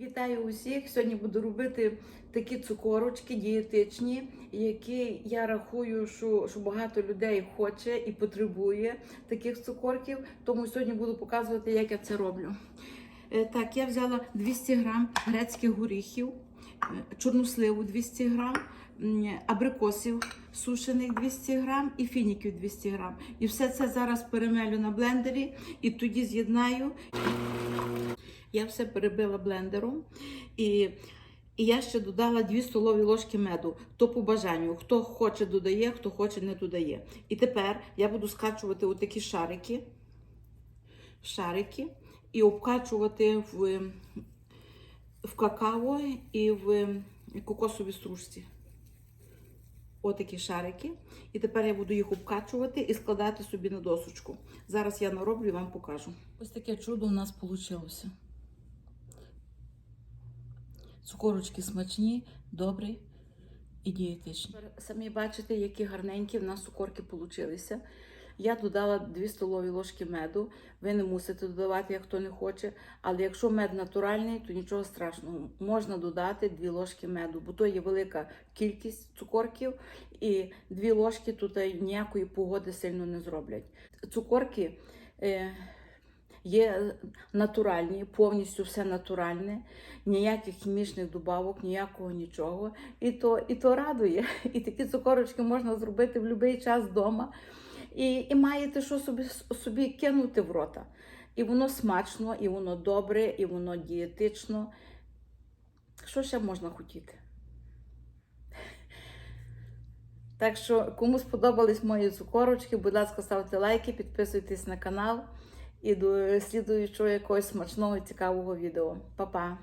Вітаю усіх! Сьогодні буду робити такі цукорочки дієтичні, які я рахую, що, що багато людей хоче і потребує таких цукорків. Тому сьогодні буду показувати, як я це роблю. Е, Так, я взяла 200 грам грецьких горіхів, е, чорносливу 200 грам, абрикосів сушених 200 грам і фініків 200 грам. І все це зараз перемелю на блендері і тоді з'єднаю. Я все перебила блендером і, і я ще додала 2 столові ложки меду. То по бажанню. Хто хоче додає, хто хоче не додає. І тепер я буду скачувати отакі шарики, шарики і обкачувати в, в какао і в кокосовій стружці. Отакі шарики. І тепер я буду їх обкачувати і складати собі на досочку. Зараз я нароблю і вам покажу. Ось таке чудо у нас вийшло. Цукорочки смачні, добрі і дієтичні. Самі бачите, які гарненькі в нас цукорки получилися. Я додала 2 столові ложки меду. Ви не мусите додавати, як хто не хоче. Але якщо мед натуральний, то нічого страшного. Можна додати 2 ложки меду, бо то є велика кількість цукорків, і 2 ложки тут ніякої погоди сильно не зроблять. Цукорки. Є натуральні, повністю все натуральне, ніяких хімічних добавок, ніякого нічого. І то, і то радує. І такі цукорочки можна зробити в будь-який час вдома. І, і маєте що собі, собі кинути в рота. І воно смачно, і воно добре, і воно дієтично. Що ще можна хотіти? Так що, кому сподобались мої цукорочки, будь ласка, ставте лайки, підписуйтесь на канал і до слідуючого якогось смачного і цікавого відео. Па-па!